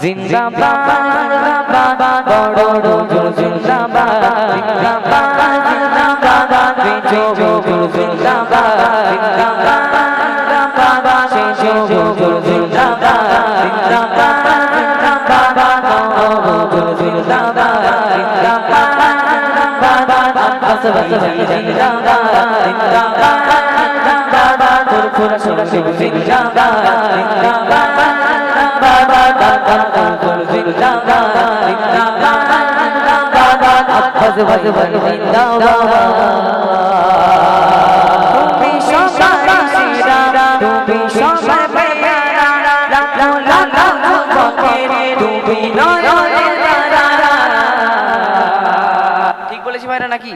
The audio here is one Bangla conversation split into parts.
জিন্দাবাদ বড় হুজুর জিন্দাবাদ জিন্দাবাদ জিন্দাবাদ বেঁচো হুজুর জিন্দাবাদ জিন্দাবাদ জিন্দাবাদ শেষো হুজুর জিন্দাবাদ জিন্দাবাদ জিন্দাবাদ হুজুর জিন্দাবাদ জিন্দাবাদ জিন্দাবাদ আসবাই জিন্দাবাদ জিন্দাবাদ জিন্দাবাদ ফুরফুরা সুরা শিব জিন্দাবাদ জিন্দাবাদ ঠিক বলেছি ভাইরা নাকি?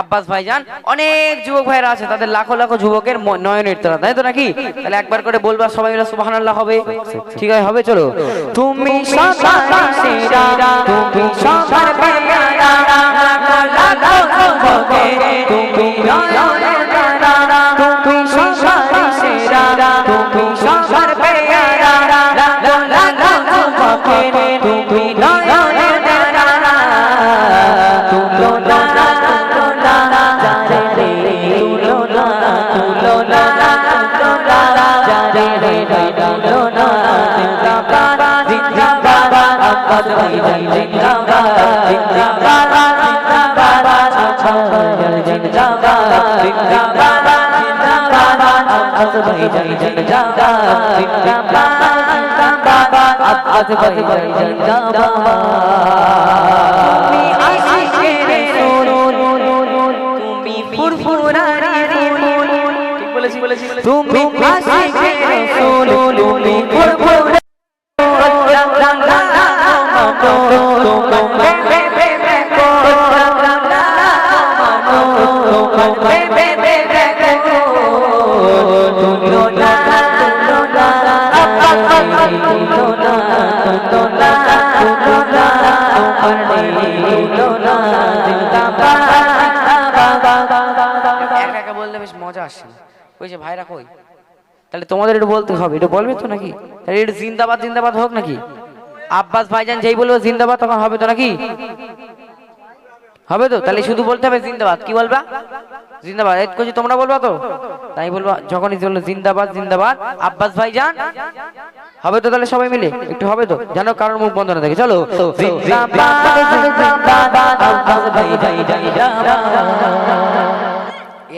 আব্বাস ভাইজান অনেক যুবক ভাইরা আছে তাদের লাখো লাখো যুবকের নয়নের তারা তাই তো নাকি? তাহলে একবার করে বলবা সবাই মিলে সুবহানাল্লাহ হবে। ঠিক আছে হবে চলো। তুমি সাদা সেরা তুমি তুমি বললে বেশ মজা আসছে ওই যে ভাইরা কই? তাহলে তোমাদের একটু বলতে হবে এটা বলবে তো নাকি? তাহলে এটা জিন্দাবাদ জিন্দাবাদ হোক নাকি? আব্বাস ভাইজান যেই বলব জিন্দাবাদ, তখন হবে তো নাকি? হবে তো? তাহলে শুধু বলতে হবে জিন্দাবাদ, কি বলবা? জিন্দাবাদ। এই করছি তোমরা বলবা তো? তাই বলবা, যখনই বলল জিন্দাবাদ জিন্দাবাদ, আব্বাস ভাইজান, হবে তো তাহলে সবাই মিলে? একটু হবে তো? জানো কারোর মুখ বন্ধ না থাকে। চলো।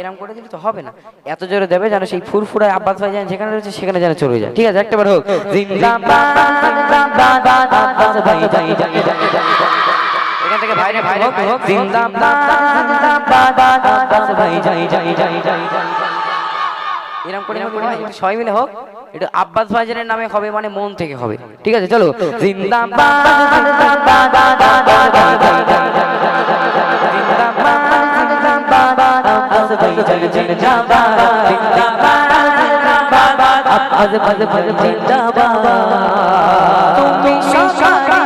এরম করে দিলে তো হবে না। এত জোরে দেবে যেন সেই ফুরফুরায় আব্বাস ভাই যেন যেখানে রয়েছে, সেখানে যেন চলে যায়। ঠিক আছে, একটাবার হোক। জিন্দাবাদ জিন্দাবাদ, আব্বাস ভাই এখান থেকে বাইরে বাইরে হোক জিন্দাবাদ জিন্দাবাদ আব্বাস ভাই যাই যাই যাই যাই এরকম করে ভাই সবাই মিলে হোক এটা আব্বাস ভাইজানের নামে হবে মানে মন থেকে হবে ঠিক আছে চলো জিন্দাবাদ জিন্দাবাদ ভাই জিন্দাবাদ জিন্দাবাদ আব্বাস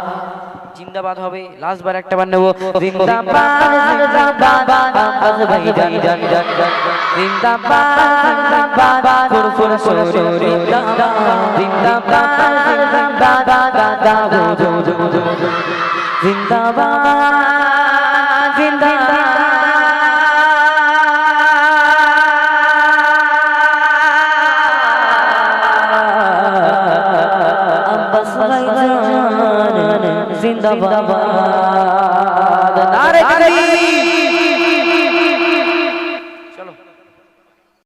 জিন্দাবাদ হবে। লাস্ট বার একটা বার নেব। জিন্দাবাদ। জিন্দাবাদ। আব্বাস ভাই জান জান জান জান জিন্দাবাদ জিন্দাবাদ ফুর ফুর ফুর ফুর জিন্দাবাদ জিন্দাবাদ দাদা জো জো জো জিন্দাবাদ। জিন্দাবাদ। জিন্দাবাদ। নারে